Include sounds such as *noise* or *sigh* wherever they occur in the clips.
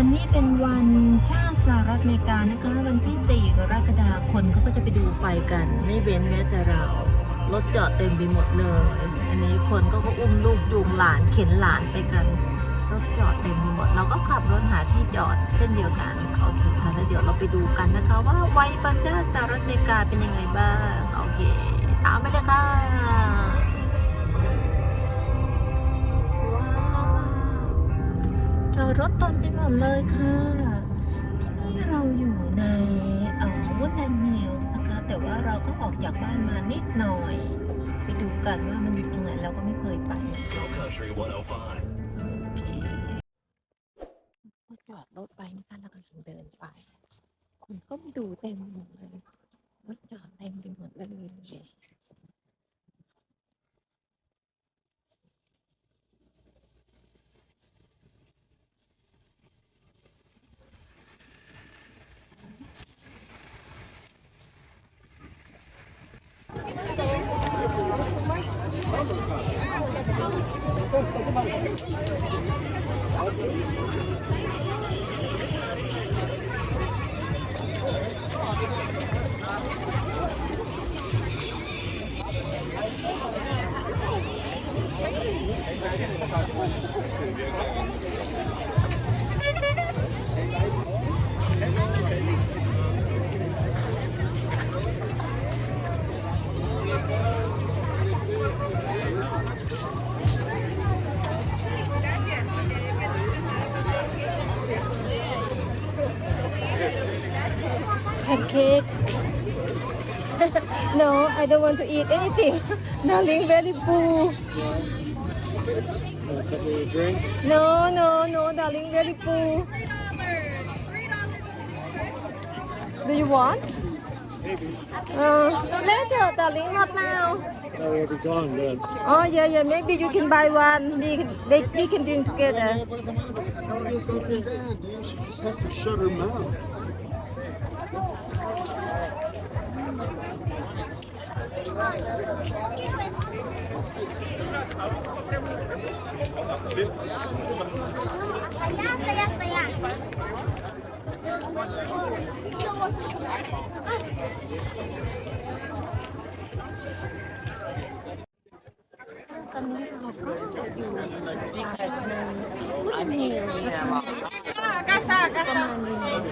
วันนี้เป็นวันชาติสหรัฐอเมริกานะคะ วันที่ 4 กรกฎาคมคนเขาก็จะไปดูไฟกัน ไม่เว้นแม้แต่เรา รถจอดเต็มไปหมดเลย อันนี้คนก็ก็อุ้มลูกจูงหลานเข็นหลานไปกันรถจอดเต็มไปหมด เราก็ขับรถหาที่จอดเช่นเดียวกัน โอเคค่ะแล้วเดี๋ยวเราไปดูกันนะคะ ว่าวัยฟันชาติสหรัฐอเมริกาเป็นยังไงบ้าง โอเค ตามไปเลยค่ะ เจอรถเต็มไปหมดเลยค่ะ ที่นี่เราอยู่ในเอ่อวูดแลนด์ฮิลส์นะคะ แต่ว่าเราก็ออกจากบ้านมานิดหน่อย ไปดูกันว่ามันอยู่ตรงไหนเราก็ไม่เคยไปนะคะ Go Country 105. Thank you. *laughs* no I don't want to eat anything *laughs* darling very full no no no darling very full do you want Maybe. uh, later darling not now Oh, it'll be gone then. oh yeah yeah maybe you can buy one we, they, we can drink together It's like your dad, dude. She just has to shut her mouth. Стоять, стоять, стоять.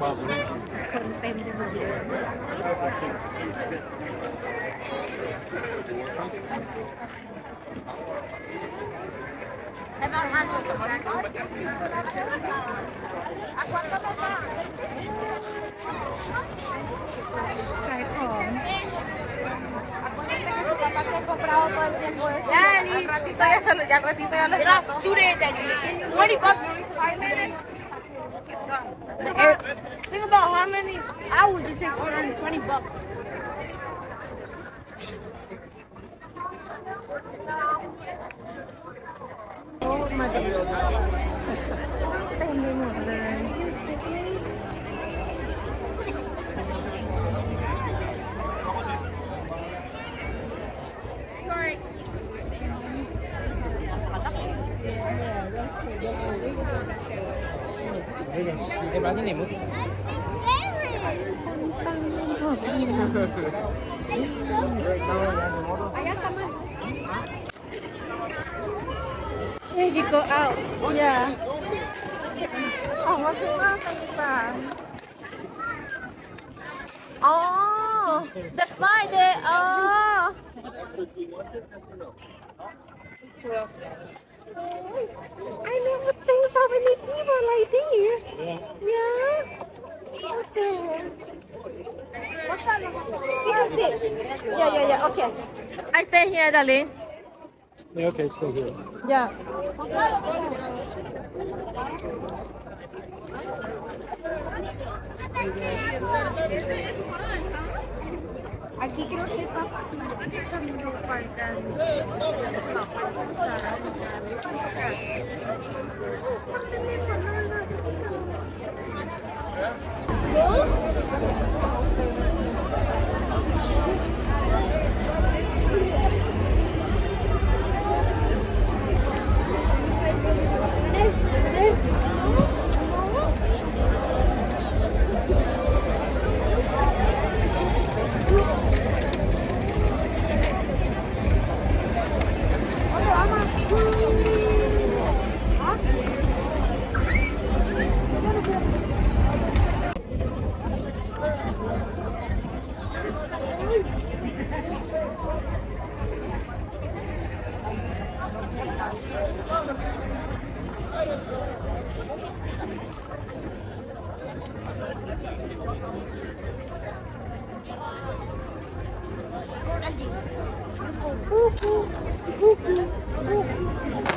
ตอ นนี้เราก็อยู่ในวุฒนิวส์นะคะประมาณนี้คนเต็มไปหมดเลยขายของ Ya, al ratito ya se lo, ya al ratito ya lo Last two days actually. 20 bucks. Think about how many hours it takes to earn 20 bucks. Oh, *laughs* Em. Maybe go out. Yeah. Oh, what's Oh, that's my day. Oh. I never think so many people like this. Yeah. Okay. You can sit. Yeah, yeah, yeah. Okay. I stay here, darling. Yeah, okay, stay here. Yeah. Aquí creo que está camino 뭐? Ку-ку, ку-ку, ку-ку.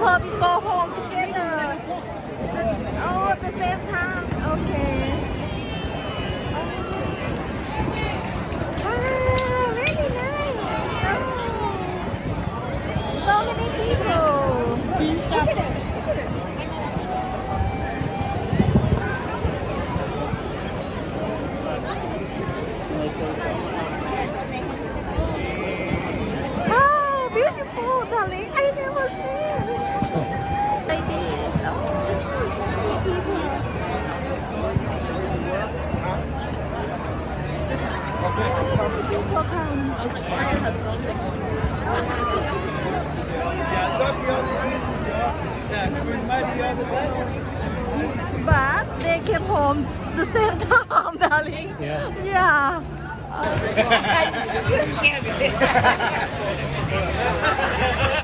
Happy Birthday! But they came home the same time, darling. Yeah. Yeah. *laughs* you scared me. *laughs*